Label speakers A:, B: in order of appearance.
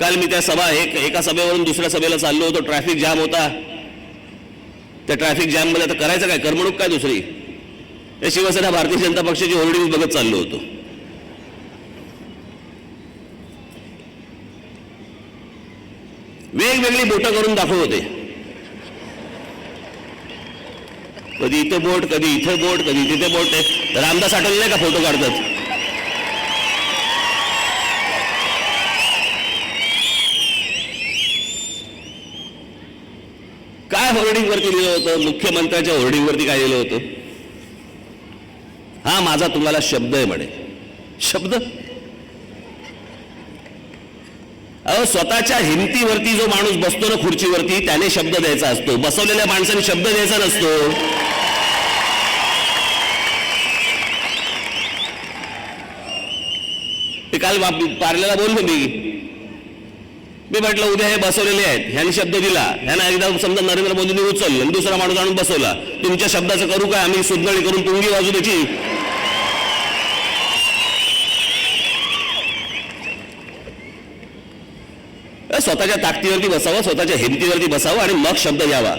A: काल मी त्या सभा एक एका सभेवरून दुसऱ्या सभेला चाललो होतो. ट्रॅफिक जाम होता. त्या ट्रॅफिक जॅममध्ये आता करायचं काय? करमणूक काय दुसरी? त्या शिवसेना भारतीय जनता पक्षाची होर्डिंग बघत चाललो होतो. वेगवेगळी बोटं करून दाखवत होते. कधी इथे बोट कधी इथे बोट कधी तिथे बोट. आहे रामदास आठवले नाही का फोटो काढतात? काय होर्डिंग वरती लिहिलं होतं? मुख्यमंत्र्याच्या होर्डिंग वरती काय लिहिलं होतं? हा माझा तुम्हाला शब्द आहे म्हणे. शब्द? अहो स्वतःच्या हिमतीवरती जो माणूस बसतो ना खुर्चीवरती त्याने शब्द द्यायचा असतो. बसवलेल्या माणसाने शब्द द्यायचा नसतो. ते काल पार्ल्याला बोललो मी. मी म्हटलं उद्या हे बसवलेले आहेत. ह्यांनी शब्द दिला. ह्यांना एकदा समजा नरेंद्र मोदींनी उचललं आणि दुसरा माणूस आणून बसवला. तुमच्या शब्दाचं करू काय? आम्ही सुदगळी करून तुंगी वाजू त्याची स्वतःच्या ताकदीवरती बसावं स्वतःच्या हिमतीवरती बसावं आणि मग शब्द घ्यावा.